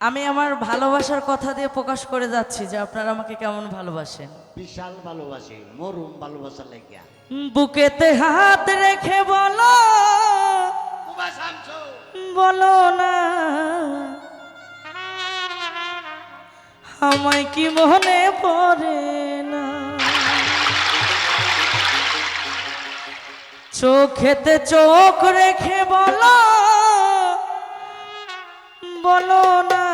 আমি আমার ভালোবাসার কথা দিয়ে প্রকাশ করে যাচ্ছি যে আপনারা আমাকে কেমন ভালোবাসেন। বিশাল ভালোবাসি মরুম ভালোবাসা লেগিয়া। বুকেতে হাত রেখে বলো বলো না আমায় কি মনে পড়ে না? চোখেতে চোখ রেখে বলো বলো না।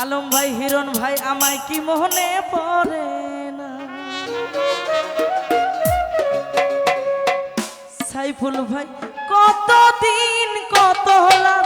আলম ভাই, হিরণ ভাই, আমায় কি মনে পড়ে না? সাইফুল ভাই, কতদিন কত হলাম?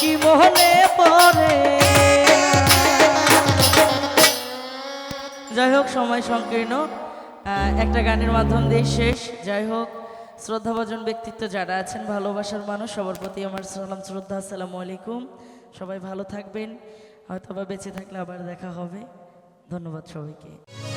কি মহলে পরে। যাই হোক, সময় সংকীর্ণ। একটা গানের মাধ্যম দিয়ে শেষ। যাই হোক, শ্রদ্ধাভাজন ব্যক্তিত্ব যারা আছেন, ভালোবাসার মানুষ, সবার প্রতি আমার সালাম, শ্রদ্ধা, আসসালাম আলাইকুম। সবাই ভালো থাকবেন। হয়তো বা বেঁচে থাকলে আবার দেখা হবে। ধন্যবাদ সবাইকে।